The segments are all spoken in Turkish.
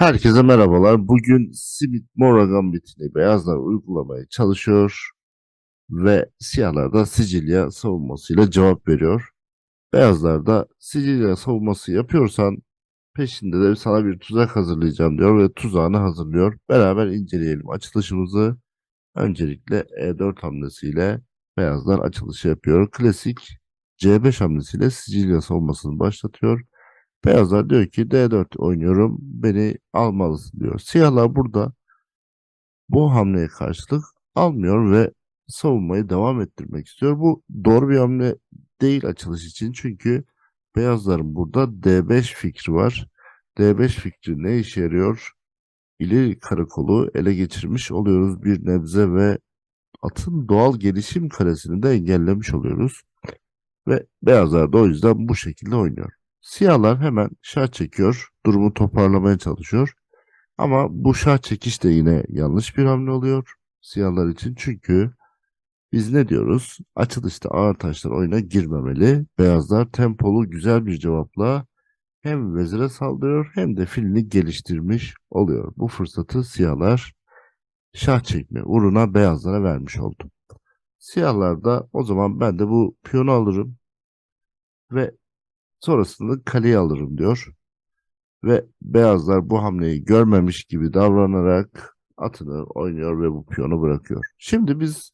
Herkese merhabalar. Bugün Simit Mora Gambit'ini beyazlar uygulamaya çalışıyor ve siyahlar da Sicilya savunmasıyla cevap veriyor. Beyazlar da Sicilya savunması yapıyorsan peşinde de sana bir tuzak hazırlayacağım diyor ve tuzağını hazırlıyor. Beraber inceleyelim açılışımızı. Öncelikle E4 hamlesiyle beyazlar açılışı yapıyor. Klasik C5 hamlesiyle Sicilya savunmasını başlatıyor. Beyazlar diyor ki D4 oynuyorum beni almalısın diyor. Siyahlar burada bu hamleye karşılık almıyor ve savunmayı devam ettirmek istiyor. Bu doğru bir hamle değil açılış için çünkü beyazların burada D5 fikri var. D5 fikri ne işe yarıyor? İleri karakolu ele geçirmiş oluyoruz bir nebze ve atın doğal gelişim karesini de engellemiş oluyoruz. Ve beyazlar da o yüzden bu şekilde oynuyor. Siyahlar hemen şah çekiyor. Durumu toparlamaya çalışıyor. Ama bu şah çekiş de yine yanlış bir hamle oluyor. Siyahlar için çünkü biz ne diyoruz? Açılışta ağır taşlar oyuna girmemeli. Beyazlar tempolu güzel bir cevapla hem vezire saldırıyor hem de filini geliştirmiş oluyor. Bu fırsatı siyahlar şah çekme uğruna beyazlara vermiş oldu. Siyahlar da o zaman ben de bu piyonu alırım ve sonrasında kaleye alırım diyor. Ve beyazlar bu hamleyi görmemiş gibi davranarak atını oynuyor ve bu piyonu bırakıyor. Şimdi biz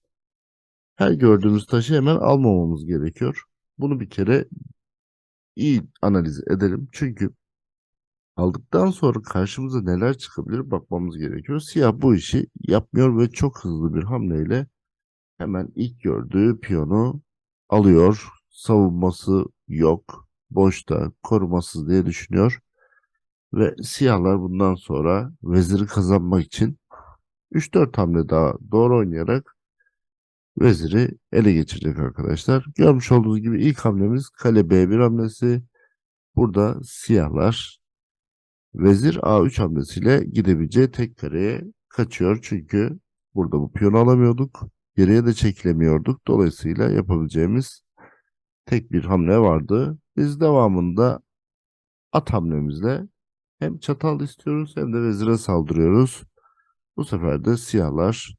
her gördüğümüz taşı hemen almamamız gerekiyor. Bunu bir kere iyi analiz edelim. Çünkü aldıktan sonra karşımıza neler çıkabilir bakmamız gerekiyor. Siyah bu işi yapmıyor ve çok hızlı bir hamleyle hemen ilk gördüğü piyonu alıyor. Savunması yok. Boşta, korumasız diye düşünüyor. Ve siyahlar bundan sonra veziri kazanmak için 3-4 hamle daha doğru oynayarak veziri ele geçirecek arkadaşlar. Görmüş olduğunuz gibi ilk hamlemiz kale B1 hamlesi. Burada siyahlar vezir A3 hamlesiyle gidebileceği tek kareye kaçıyor. Çünkü burada bu piyonu alamıyorduk. Geriye de çekilemiyorduk. Dolayısıyla yapabileceğimiz tek bir hamle vardı. Biz devamında at hamlemizle hem çatal istiyoruz hem de vezire saldırıyoruz. Bu sefer de siyahlar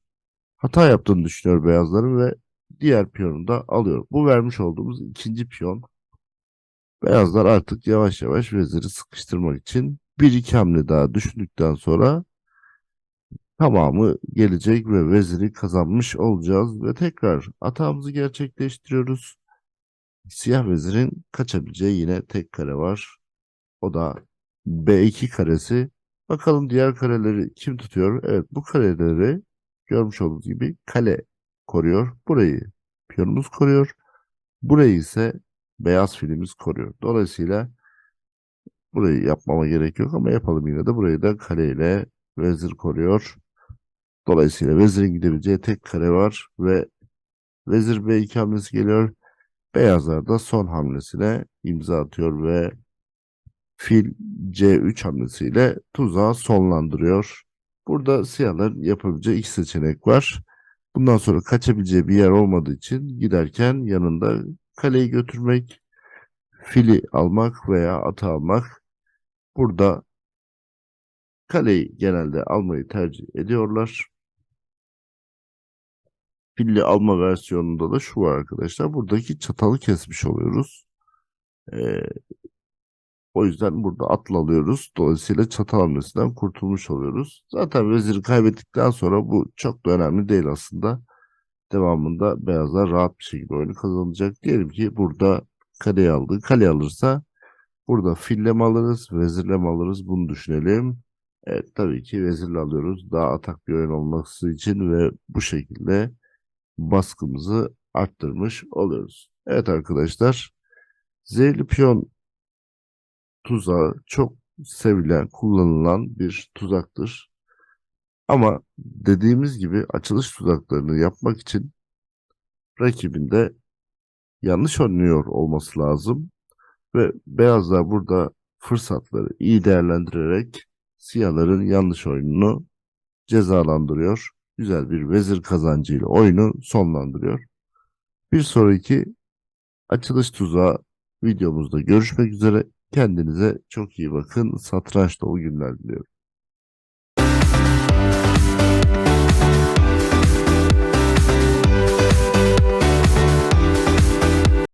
hata yaptığını düşünüyor beyazların ve diğer piyonu da alıyor. Bu vermiş olduğumuz ikinci piyon. Beyazlar artık yavaş yavaş veziri sıkıştırmak için bir iki hamle daha düşündükten sonra tamamı gelecek ve veziri kazanmış olacağız ve tekrar hatamızı gerçekleştiriyoruz. Siyah vezirin kaçabileceği yine tek kare var. O da B2 karesi. Bakalım diğer kareleri kim tutuyor? Evet bu kareleri görmüş olduğunuz gibi kale koruyor. Burayı piyonumuz koruyor. Burayı ise beyaz filimiz koruyor. Dolayısıyla burayı yapmama gerek yok ama yapalım yine de. Burayı da kaleyle vezir koruyor. Dolayısıyla vezirin gidebileceği tek kare var ve vezir B2 hamlesi geliyor. Beyazlar da son hamlesine imza atıyor ve fil C3 hamlesiyle tuzağı sonlandırıyor. Burada siyahların yapabileceği iki seçenek var. Bundan sonra kaçabileceği bir yer olmadığı için giderken yanında kaleyi götürmek, fili almak veya atı almak. Burada kaleyi genelde almayı tercih ediyorlar. Filli alma versiyonunda da şu var arkadaşlar. Buradaki çatalı kesmiş oluyoruz. Ee, o yüzden burada atla alıyoruz. Dolayısıyla çatal hamlesinden kurtulmuş oluyoruz. Zaten veziri kaybettikten sonra bu çok da önemli değil aslında. Devamında beyazlar rahat bir şekilde oyunu kazanacak. Diyelim ki burada kaleyi aldı. Kale alırsa burada fille mi alırız, vezirle mi alırız bunu düşünelim. Evet tabii ki vezirle alıyoruz. Daha atak bir oyun olması için ve bu şekilde baskımızı arttırmış oluyoruz. Evet arkadaşlar. Zehirli piyon tuzağı çok sevilen, kullanılan bir tuzaktır. Ama dediğimiz gibi açılış tuzaklarını yapmak için rakibinde yanlış oynuyor olması lazım. Ve beyazlar burada fırsatları iyi değerlendirerek siyahların yanlış oyununu cezalandırıyor. Güzel bir vezir kazancıyla oyunu sonlandırıyor. Bir sonraki açılış tuzağı videomuzda görüşmek üzere. Kendinize çok iyi bakın. Satranç dolu günler diliyorum.